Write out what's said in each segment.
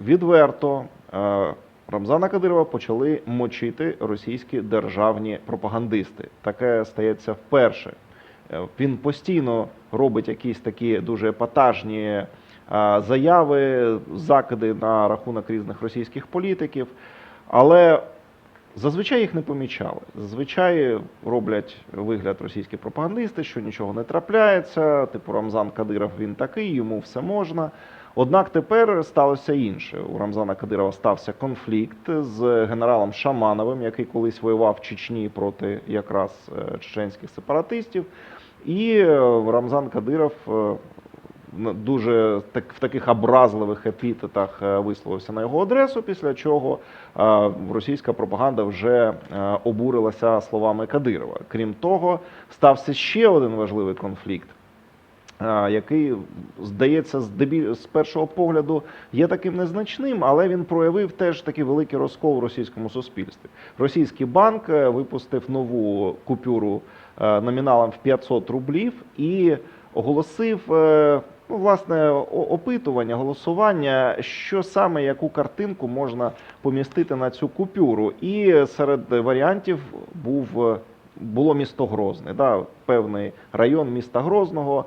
відверто Рамзана Кадирова почали мочити російські державні пропагандисти. Таке стається вперше. Е, Він постійно робить якісь такі дуже епатажні е, заяви, закиди на рахунок різних російських політиків, але зазвичай їх не помічали. Зазвичай роблять вигляд російські пропагандисти, що нічого не трапляється. Типу Рамзан Кадиров він такий, йому все можна. Однак тепер сталося інше. У Рамзана Кадирова стався конфлікт з генералом Шамановим, який колись воював в Чечні проти якраз е, чеченських сепаратистів. І е, Рамзан Кадиров е, дуже в таких образливих епітетах висловився на його адресу, після чого російська пропаганда вже обурилася словами Кадирова. Крім того, стався ще один важливий конфлікт. Який здається, з першого погляду є таким незначним, але він проявив теж такий великий розкол в російському суспільстві. Російський банк е, випустив нову купюру е, номіналом в 500 рублів і оголосив е, ну, власне опитування, голосування, що саме яку картинку можна помістити на цю купюру. І серед варіантів був було місто Грозне, да, певний район міста Грозного.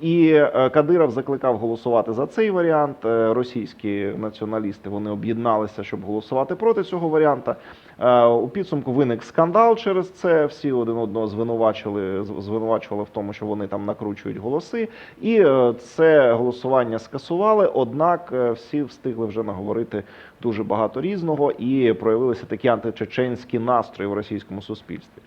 І е, Кадиров закликав голосувати за цей варіант. Е, Російські націоналісти вони об'єдналися, щоб голосувати проти цього варіанта. Е, У підсумку виник скандал через це. Всі один одного звинувачили, звинувачували в тому, що вони там накручують голоси. І це голосування скасували. Однак всі встигли вже наговорити дуже багато різного і проявилися такі античеченські настрої в російському суспільстві.